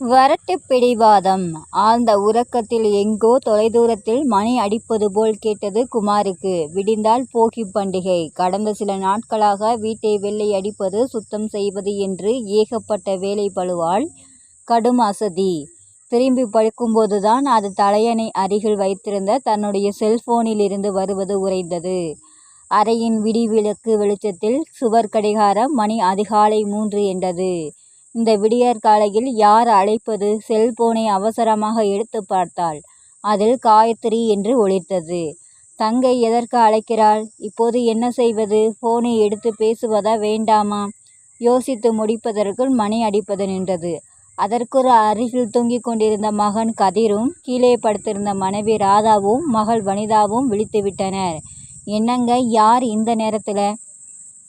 வரட்டு பிடிவாதம் ஆழ்ந்த உறக்கத்தில் எங்கோ தொலைதூரத்தில் மணி அடிப்பது போல் கேட்டது குமாருக்கு. விடிந்தால் போகிப் பண்டிகை. கடந்த சில நாட்களாக வீட்டை வெள்ளை அடிப்பது சுத்தம் செய்வது என்று ஏகப்பட்ட வேலை பழுவாள் கடும் அசதி. திரும்பி படுக்கும்போதுதான் அது தலையணை அருகில் வைத்திருந்த தன்னுடைய செல்போனிலிருந்து வருவது உறைந்தது. அறையின் விடிவிளக்கு வெளிச்சத்தில் சுவர் கடிகாரம் மணி அதிகாலை மூன்று என்றது. இந்த விடியற்காலையில் யார் அழைப்பது? செல்போனை அவசரமாக எடுத்து பார்த்தாள். அதில் காயத்ரி என்று ஒலித்தது. தங்கை எதற்கு அழைக்கிறாள்? இப்போது என்ன செய்வது? போனை எடுத்து பேசுவதா வேண்டாமா? யோசித்து முடிப்பதற்குள் மணி அடிப்பது நின்றது. அதற்கொரு அருகில் தூங்கிக் கொண்டிருந்த மகன் கதிரும் கீழே படுத்திருந்த மனைவி ராதாவும் மகள் வனிதாவும் விழித்துவிட்டனர். என்னங்க யார் இந்த நேரத்தில்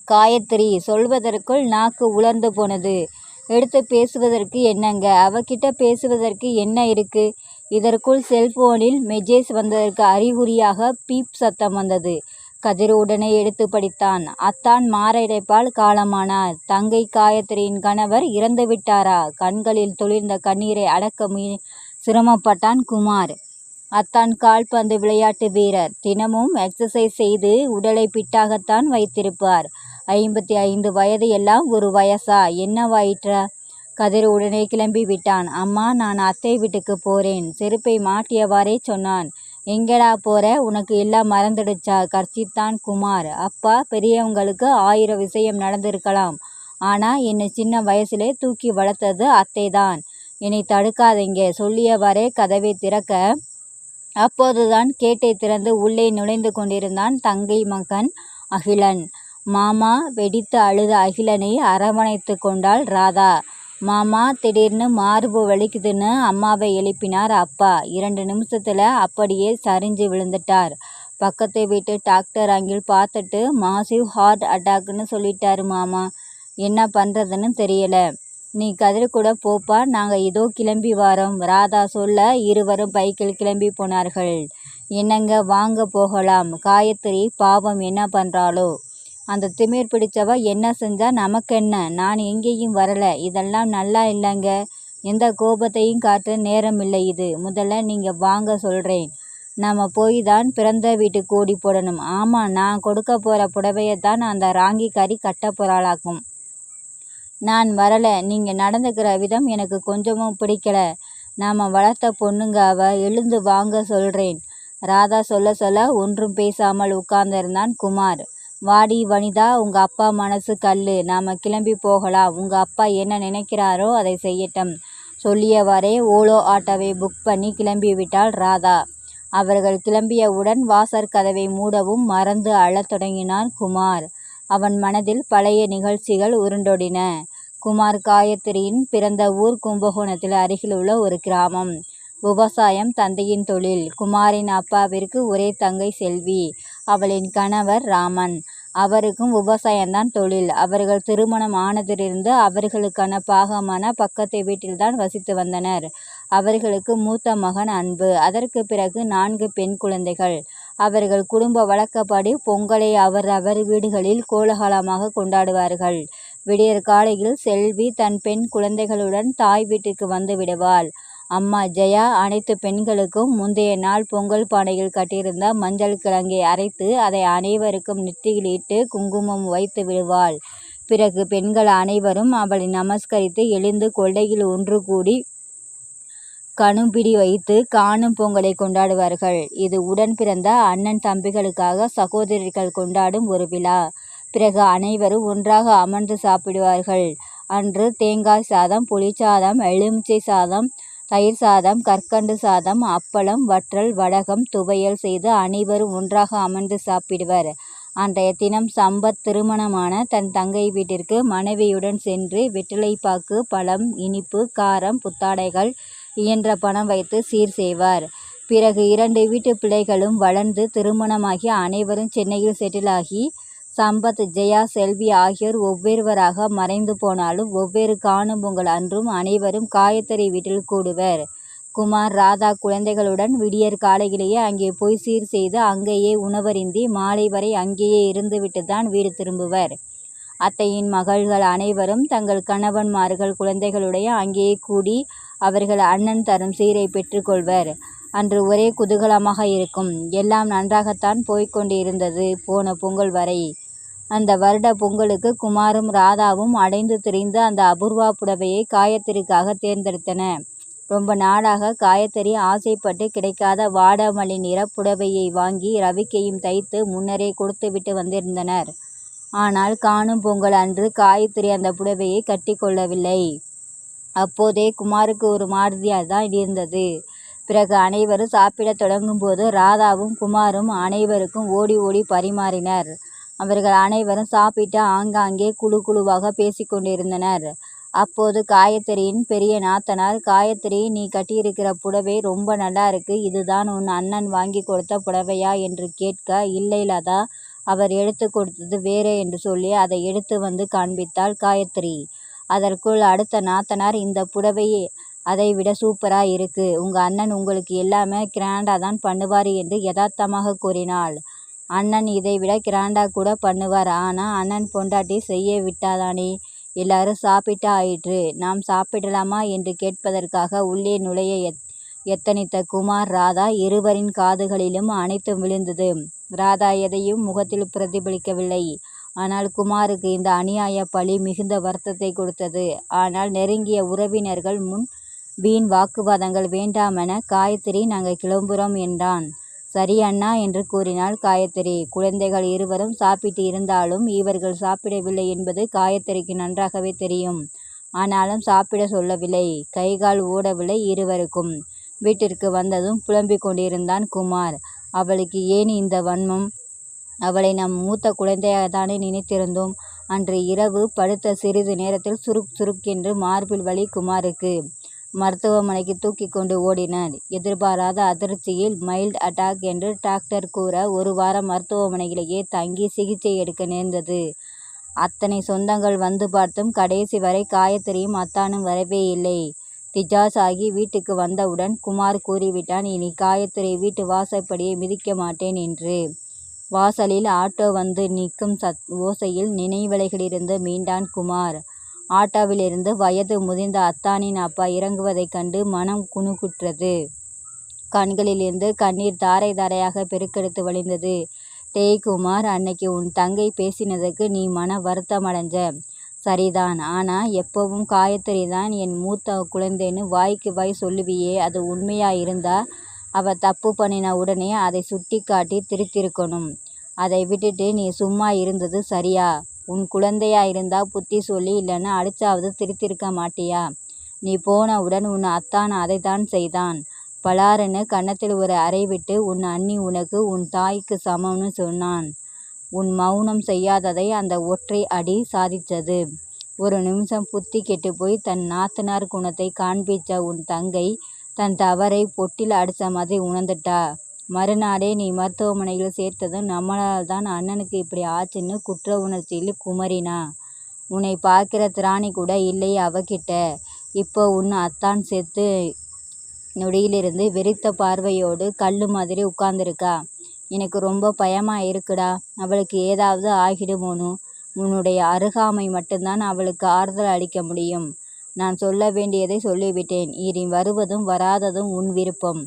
காயத்ரி சொல்வதற்குள் நாக்கு உலர்ந்து போனது. எடுத்து பேசுவதற்கு என்னங்க? அவகிட்ட பேசுவதற்கு என்ன இருக்கு? இதற்குள் செல்போனில் மெஜேஸ் வந்ததற்கு அறிகுறியாக பீப் சத்தம் வந்தது. கதிர் உடனே எடுத்து படித்தான். அத்தான் மாரடைப்பால் காலமானார். தங்கை காயத்ரியின் கணவர் இறந்துவிட்டாரா? கண்களில் துளிர்ந்த கண்ணீரை அடக்க சிரமப்பட்டான் குமார். அத்தான் கால்பந்து விளையாட்டு வீரர். தினமும் எக்சசைஸ் செய்து உடலை பிட்டாகத்தான் வைத்திருப்பார். ஐம்பத்தி ஐந்து வயது எல்லாம் ஒரு வயசா? என்னவாயிற்ற கதிர் உடனே கிளம்பி விட்டான். அம்மா நான் அத்தை வீட்டுக்கு போறேன். செருப்பை மாட்டியவாறே சொன்னான். எங்கடா போற? உனக்கு எல்லாம் மறந்துடுச்சா? கர்ஷித்தான் குமார். அப்பா பெரியவங்களுக்கு ஆயிரம் விஷயம் நடந்திருக்கலாம். ஆனா என்னை சின்ன வயசுலே தூக்கி வளர்த்தது அத்தைதான். என்னை தடுக்காதீங்க சொல்லியவாறே கதவை திறக்க அப்போதுதான் கேட்டை திறந்து உள்ளே நுழைந்து கொண்டிருந்தான் தங்கை மகன் அகிலன். மாமா வெடித்து அழுத அகிலனை அரவணைத்துக் கொண்டாள் ராதா. மாமா திடீர்னு மார்பு வலிக்குதுன்னு அம்மாவை எழுப்பினார் அப்பா. இரண்டு நிமிஷத்துல அப்படியே சரிஞ்சு விழுந்துட்டார். பக்கத்து வீட்டு டாக்டர் அங்கில் பார்த்துட்டு மாசிவ் ஹார்ட் அட்டாக்னு சொல்லிட்டாரு மாமா. என்ன பண்ணுறதுன்னு தெரியல. நீ கதிர் கூட போப்பா நாங்கள் இதோ கிளம்பி வாரோம் ராதா சொல்ல இருவரும் பைக்கில் கிளம்பி போனார்கள். என்னங்க வாங்க போகலாம். காயத்ரி பாவம் என்ன பண்ணுறாளோ அந்த திமிர் பிடிச்சவ என்ன செஞ்சா நமக்கென்ன? நான் எங்கேயும் வரல. இதெல்லாம் நல்லா இல்லைங்க எந்த கோபத்தையும் காட்ட நேரம் இல்லை இது. முதல்ல நீங்கள் வாங்க சொல்கிறேன் நம்ம போய் தான் பிறந்த வீட்டுக்கு ஓடி போடணும். ஆமாம் நான் கொடுக்கப் புடவையை தான் அந்த ராங்கிக்காரி கட்டப் போறாளாக்கும். நான் வரல. நீங்கள் நடந்துக்கிற விதம் எனக்கு கொஞ்சமும் பிடிக்கல. நாம் வளர்த்த பொண்ணுங்க அவ. எழுந்து வாங்க சொல்கிறேன் ராதா சொல்ல சொல்ல ஒன்றும் பேசாமல் உட்கார்ந்திருந்தான் குமார். வாடி வனிதா உங்கள் அப்பா மனசு கல் நாம் கிளம்பி போகலாம். உங்கள் அப்பா என்ன நினைக்கிறாரோ அதை செய்யட்டும். சொல்லியவாறே ஓலோ ஆட்டோவை புக் பண்ணி கிளம்பிவிட்டாள் ராதா. அவர்கள் கிளம்பியவுடன் வாசற்கதவை மூடவும் மறந்து அழத் தொடங்கினான் குமார். அவன் மனதில் பழைய நிகழ்ச்சிகள் உருண்டோடின. குமார் காயத்ரியின் பிறந்த ஊர் கும்பகோணத்தில் அருகிலுள்ள ஒரு கிராமம். விவசாயம் தந்தையின் தொழில். குமாரின் அப்பாவிற்கு ஒரே தங்கை செல்வி. அவளின் கணவர் ராமன். அவருக்கும் விவசாயம்தான் தொழில். அவர்கள் திருமணம் ஆனதிலிருந்து அவர்களுக்கான பாகமான பக்கத்து வீட்டில்தான் வசித்து வந்தனர். அவர்களுக்கு மூத்த மகன் அன்பு. அதற்குப் பிறகு நான்கு பெண் குழந்தைகள். அவர்கள் குடும்ப வழக்கப்படி பொங்கலை அவரவர் வீடுகளில் கோலாகலமாக கொண்டாடுவார்கள். விடியற்காலையில் செல்வி தன் பெண் குழந்தைகளுடன் தாய் வீட்டுக்கு வந்து விடுவாள். அம்மா ஜெயா அனைத்து பெண்களுக்கும் முந்தைய நாள் பொங்கல் பானையில் கட்டியிருந்த மஞ்சள் கிழங்கை அரைத்து அதை அனைவருக்கும் நெற்றியில் இட்டு குங்குமம் வைத்து விடுவாள். பிறகு பெண்கள் அனைவரும் அவளை நமஸ்கரித்து எழுந்து கொள்ளையில் ஒன்று கூடி கணுப்பிடி வைத்து காணும் பொங்கலை கொண்டாடுவார்கள். இது உடன் பிறந்த அண்ணன் தம்பிகளுக்காக சகோதரிகள் கொண்டாடும் ஒரு விழா. பிறகு அனைவரும் ஒன்றாக அமர்ந்து சாப்பிடுவார்கள். அன்று தேங்காய் சாதம் புளிச்சாதம் எலுமிச்சை சாதம் தயிர் சாதம் கற்கண்டு சாதம் அப்பளம் வற்றல் வடகம் துவையல் செய்து அனைவரும் ஒன்றாக அமர்ந்து சாப்பிடுவர். அன்றைய தினம் சம்பத் திருமணமான தன் தங்கை வீட்டிற்கு மனைவியுடன் சென்று வெற்றிலைப்பாக்கு பழம் இனிப்பு காரம் புத்தாடைகள் இயன்ற பணம் வைத்து சீர் செய்வார். பிறகு இரண்டு வீட்டுப் பிள்ளைகளும் வளர்ந்து திருமணமாகி அனைவரும் சென்னையில் செட்டிலாகி சம்பத் ஜெயா செல்வி ஆகியோர் ஒவ்வொருவராக மறைந்து போனாலும் ஒவ்வொரு காணும் பொங்கல் அன்றும் அனைவரும் காயத்தறி வீட்டில் கூடுவர். குமார் ராதா குழந்தைகளுடன் விடியற்காலையிலேயே அங்கே போய் சீர் செய்து அங்கேயே உணவருந்தி மாலை வரை அங்கேயே இருந்துவிட்டு தான் வீடு திரும்புவர். அத்தையின் மகள்கள் அனைவரும் தங்கள் கணவன்மார்கள் குழந்தைகளுடைய அங்கேயே கூடி அவர்கள் அண்ணன் தரும் சீரை பெற்றுக்கொள்வர் அன்று ஒரே குதூகலமாக இருக்கும் எல்லாம் நன்றாகத்தான் போய்க்கொண்டிருந்தது போன பொங்கல் வரை அந்த வருட பொங்கலுக்கு குமாரும் ராதாவும் அடைந்து திரிந்த அந்த அபூர்வா புடவையை காயத்திற்காக தேர்ந்தெடுத்தன. ரொம்ப நாளாக காயத்ரி ஆசைப்பட்டு கிடைக்காத வாடாமல்லி நிற புடவையை வாங்கி ரவிக்கையும் தைத்து முன்னரே கொடுத்துவிட்டு வந்திருந்தனர். ஆனால் காணும் பொங்கல் அன்று காயத்ரி அந்த புடவையை கட்டி கொள்ளவில்லை. அப்போதே குமாருக்கு ஒரு மாதிரியாக தான் இருந்தது. பிறகு அனைவரும் சாப்பிடத் தொடங்கும்போது ராதாவும் குமாரும் அனைவருக்கும் ஓடி ஓடி பரிமாறினர். அவர்கள் அனைவரும் சாப்பிட்டு ஆங்காங்கே குழு குழுவாக பேசிக்கொண்டிருந்தனர் அப்போது காயத்ரியின் பெரிய நாத்தனார் காயத்ரி நீ கட்டியிருக்கிற புடவை ரொம்ப நல்லா இருக்கு. இதுதான் உன் அண்ணன் வாங்கி கொடுத்த புடவையா என்று கேட்க இல்லை லதா அவர் எடுத்து கொடுத்தது வேறே என்று சொல்லி அதை எடுத்து வந்து காண்பித்தாள் காயத்ரி. அதற்குள் அடுத்த நாத்தனார் இந்த புடவையே அதை விட சூப்பராக இருக்கு. உங்கள் அண்ணன் உங்களுக்கு எல்லாமே கிராண்டாக தான் பண்ணுவார் என்று யதார்த்தமாக கூறினாள். அண்ணன் இதை விட கிராண்டா கூட பண்ணுவார். ஆனா அண்ணன் பொண்டாட்டி செய்ய விட்டாதானே? எல்லாரும் சாப்பிட்டா ஆயிற்று. நாம் சாப்பிடலாமா என்று கேட்பதற்காக உள்ளே நுழைய எத் எத்தனித்த குமார் ராதா இருவரின் காதுகளிலும் அனைத்தும் விழுந்தது. ராதா எதையும் முகத்தில் பிரதிபலிக்கவில்லை. ஆனால் குமாருக்கு இந்த அநியாய பழி மிகுந்த வருத்தத்தை கொடுத்தது. ஆனால் நெருங்கிய உறவினர்கள் முன் வீண் வாக்குவாதங்கள் வேண்டாமென காயத்ரி நாங்கள் கிளம்புறோம் என்றான். சரி அண்ணா என்று கூறினாள் காயத்ரி. குழந்தைகள் இருவரும் சாப்பிட்டு இருந்தாலும் இவர்கள் சாப்பிடவில்லை என்பது காயத்ரிக்கு நன்றாகவே தெரியும். ஆனாலும் சாப்பிட சொல்லவில்லை. கைகால் ஓடவில்லை இருவருக்கும். வீட்டிற்கு வந்ததும் புலம்பிக் கொண்டிருந்தான் குமார். அவளுக்கு ஏன் இந்த வன்மம்? அவளை நம் மூத்த குழந்தையாகத்தானே நினைத்திருந்தோம். அன்று இரவு படுத்த சிறிது நேரத்தில் சுருக் சுருக்கென்று மார்பில் வலி குமாருக்கு. மருத்துவமனைக்கு தூக்கி கொண்டு ஓடினர் எதிர்பாராத அதிர்ச்சியில் மைல்ட் அட்டாக் என்று டாக்டர் கூற ஒரு வாரம் மருத்துவமனையிலேயே தங்கி சிகிச்சை எடுக்க நேர்ந்தது. அத்தனை சொந்தங்கள் வந்து பார்த்தும் கடைசி வரை காயத்ரியும் அத்தானும் வரவே இல்லை. திஜாஸ் ஆகி வீட்டுக்கு வந்தவுடன் குமார் கூறிவிட்டான் இனி காயத்ரி வீட்டு வாசற்படியை மிதிக்க மாட்டேன் என்று. வாசலில் ஆட்டோ வந்து நிற்கும் சத் ஓசையில் நினைவலைகளிலிருந்து மீண்டான் குமார். ஆட்டோவிலிருந்து வயது முதிர்ந்த அத்தானின் அப்பா இறங்குவதைக் கண்டு மனம் குணுகுற்றது. கண்களிலிருந்து கண்ணீர் தாரை தாரையாக பெருக்கெடுத்து வழிந்தது. டேய் குமார் அன்னைக்கு உன் தங்கை பேசினதுக்கு நீ மன வருத்தம் அடைஞ்ச சரிதான் ஆனா எப்பவும் காயத்ரி தான் என் மூத்த குழந்தைன்னு வாய்க்கு வாய் சொல்லுவியே அது உண்மையா இருந்தா அவ தப்பு பண்ணின உடனே அதை சுட்டி காட்டி திருத்திருக்கணும். அதை விட்டுட்டு நீ சும்மா இருந்தது சரியா? உன் குழந்தையா இருந்தா புத்தி சொல்லி இல்லைன்னா அடிச்சாவது திருத்திருக்க மாட்டியா? நீ போனவுடன் உன் அத்தான் அதைத்தான் செய்தான். பலாருன்னு கன்னத்தில் ஒரு அறை விட்டு உன் அண்ணி உனக்கு உன் தாய்க்கு சமம்னு சொன்னான். உன் மௌனம் செய்யாததை அந்த ஒற்றை அடி சாதித்தது. ஒரு நிமிஷம் புத்தி கெட்டு போய் தன் நாத்தனார் குணத்தை காண்பிச்ச உன் தங்கை தன் தவறை பொட்டில் அடித்த மாதிரி உணர்ந்துட்டா? மறுநாளே நீ மருத்துவமனையில் சேர்த்ததும் நம்மளால் தான் அண்ணனுக்கு இப்படி ஆச்சுன்னு குற்ற உணர்ச்சியில் குமரினா உன்னை பார்க்கிற திராணி கூட இல்லை அவகிட்ட. இப்போ உன் அத்தான் செத்து நொடியிலிருந்து வெறித்த பார்வையோடு கல் மாதிரி உட்கார்ந்துருக்கா. எனக்கு ரொம்ப பயமா இருக்குடா. அவளுக்கு ஏதாவது ஆகிடுமோனு உன்னுடைய அருகாமை மட்டும்தான் அவளுக்கு ஆறுதல் அளிக்க முடியும். நான் சொல்ல வேண்டியதை சொல்லிவிட்டேன். இனி வருவதும் வராததும் உன் விருப்பம்.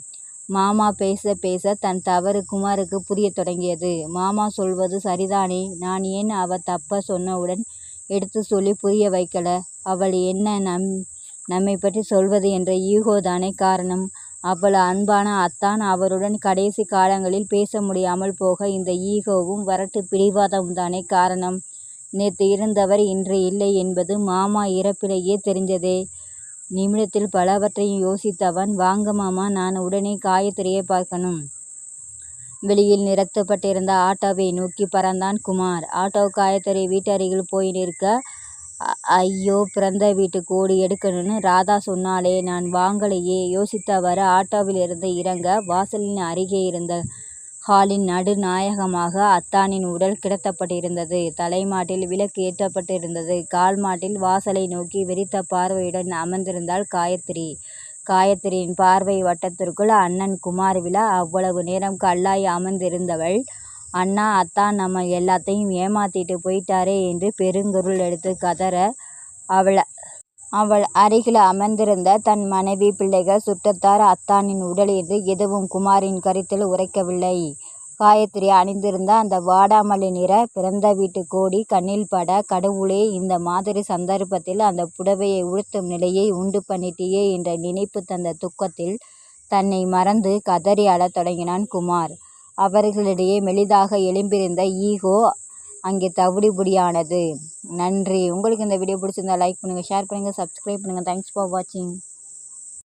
மாமா பேச பேச தன் தவறு குமாருக்கு புரியத் தொடங்கியது. மாமா சொல்வது சரிதானே? நான் ஏன் அவ தப்ப சொன்னவுடன் எடுத்து சொல்லி புரிய வைக்கல? அவள் என்ன நம் நம்மை பற்றி சொல்வது என்ற ஈகோ தானே காரணம். அவ்வளவு அன்பான அத்தான் அவருடன் கடைசி காலங்களில் பேச முடியாமல் போக இந்த ஈகோவும் வரட்டு பிடிவாதமும் தானே காரணம். நேற்று இருந்தவர் இன்று இல்லை என்பது மாமா இறப்பிலேயே தெரிஞ்சதே. நிமிடத்தில் பலவற்றையும் யோசித்தவன் வாங்க மாமா நான் உடனே காயத்ரியை பார்க்கணும். வெளியில் நிறுத்தப்பட்டிருந்த ஆட்டோவை நோக்கி பறந்தான் குமார். ஆட்டோ காயத்ரி வீட்டருகில் போய் நிற்க ஐயோ பிறந்த வீட்டு கோடி எடுக்கணும்னு ராதா சொன்னாலே நான் வாங்கலையே. யோசித்தவாறு ஆட்டோவிலிருந்து இறங்க வாசலின் அருகே இருந்த ஹாலின் நடுநாயகமாக அத்தானின் உடல் கிடத்தப்பட்டிருந்தது. தலைமாட்டில் விளக்கு ஏற்றப்பட்டிருந்தது. கால் மாட்டில் வாசலை நோக்கி வெறித்த பார்வையுடன் அமர்ந்திருந்தாள் காயத்ரி. காயத்ரியின் பார்வை வட்டத்திற்குள் அண்ணன் குமார் விழா அவ்வளவு நேரம் கல்லாய் அமர்ந்திருந்தவள் அண்ணா அத்தான் நம்ம எல்லாத்தையும் ஏமாத்திட்டு போயிட்டாரே என்று பெருங்குருள் எடுத்து கதற அவளை அவள் அருகில் அமர்ந்திருந்த தன் மனைவி பிள்ளைகள் சுற்றத்தார் அத்தானின் உடல் என்று எதுவும் குமாரின் கருத்தில் உரைக்கவில்லை. காயத்ரி அணிந்திருந்த அந்த வாடாமல்லி நிற பிறந்த வீட்டு கோடி கண்ணில் பட கடவுளே இந்த மாதிரி சந்தர்ப்பத்தில் அந்த புடவையை உடுத்தும் நிலையை உண்டு பண்ணிட்டியே என்ற நினைப்பு தந்த துக்கத்தில் தன்னை மறந்து கதறி அழத் தொடங்கினான் குமார். அவர்களிடையே மெலிதாக எழும்பியிருந்த ஈகோ அங்கே தவிடுபொடியானது நன்றி. உங்களுக்கு இந்த வீடியோ பிடிச்சிருந்தா லைக் பண்ணுங்கள் ஷேர் பண்ணுங்கள் சப்ஸ்கிரைப் பண்ணுங்கள் தேங்க்ஸ் ஃபார் வாட்சிங்